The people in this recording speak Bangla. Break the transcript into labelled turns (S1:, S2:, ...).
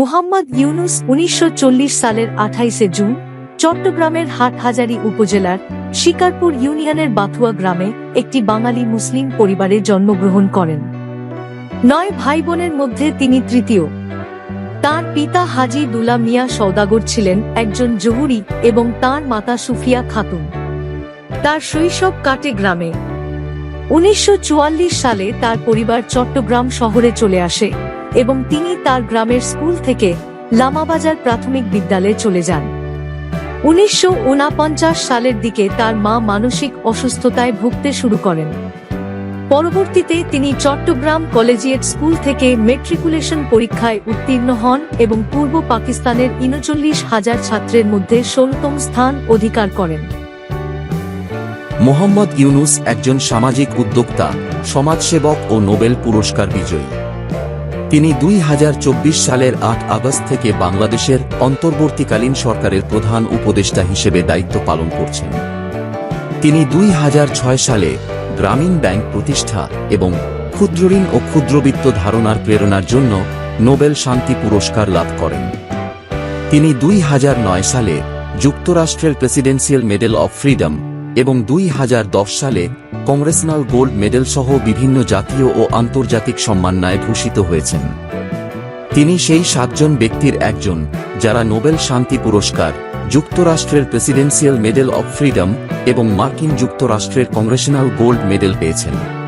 S1: মুহাম্মদ ইউনুস উনিশশো সালের আঠাইশে জুন চট্টগ্রামের হাটহাজারী উপজেলার শিকারপুর ইউনিয়নের বাথুয়া গ্রামে একটি বাঙালি মুসলিম পরিবারে জন্মগ্রহণ করেন নয় ভাই বোনের মধ্যে তিনি তৃতীয় তার পিতা হাজি দুলা মিয়া সৌদাগর ছিলেন একজন জহুরি এবং তার মাতা সুফিয়া খাতুন তার শৈশব কাটে গ্রামে উনিশশো সালে তার পরিবার চট্টগ্রাম শহরে চলে আসে এবং তিনি তার গ্রামের স্কুল থেকে লামাবাজার প্রাথমিক বিদ্যালয়ে চলে যান উনিশশো সালের দিকে তার মা মানসিক অসুস্থতায় ভুগতে শুরু করেন পরবর্তীতে তিনি চট্টগ্রাম কলেজিয়েট স্কুল থেকে মেট্রিকুলেশন পরীক্ষায় উত্তীর্ণ হন এবং পূর্ব পাকিস্তানের উনচল্লিশ হাজার ছাত্রের মধ্যে ষোলতম স্থান অধিকার করেন
S2: মোহাম্মদ ইউনুস একজন সামাজিক উদ্যোক্তা সমাজসেবক ও নোবেল পুরস্কার বিজয়ী তিনি দুই সালের আট আগস্ট থেকে বাংলাদেশের অন্তর্বর্তীকালীন সরকারের প্রধান উপদেষ্টা হিসেবে দায়িত্ব পালন করছেন তিনি দুই সালে গ্রামীণ ব্যাংক প্রতিষ্ঠা এবং ক্ষুদ্রঋণ ও ক্ষুদ্রবিত্ত ধারণার প্রেরণার জন্য নোবেল শান্তি পুরস্কার লাভ করেন তিনি দুই সালে যুক্তরাষ্ট্রের প্রেসিডেন্সিয়াল মেডেল অব ফ্রিডম এবং দুই সালে কংগ্রেসনাল গোল্ড মেডেল সহ বিভিন্ন জাতীয় ও আন্তর্জাতিক সম্মাননায় ভূষিত হয়েছেন তিনি সেই সাতজন ব্যক্তির একজন যারা নোবেল শান্তি পুরস্কার যুক্তরাষ্ট্রের প্রেসিডেন্সিয়াল মেডেল অব ফ্রিডম এবং মার্কিন যুক্তরাষ্ট্রের কংগ্রেশনাল গোল্ড মেডেল পেয়েছেন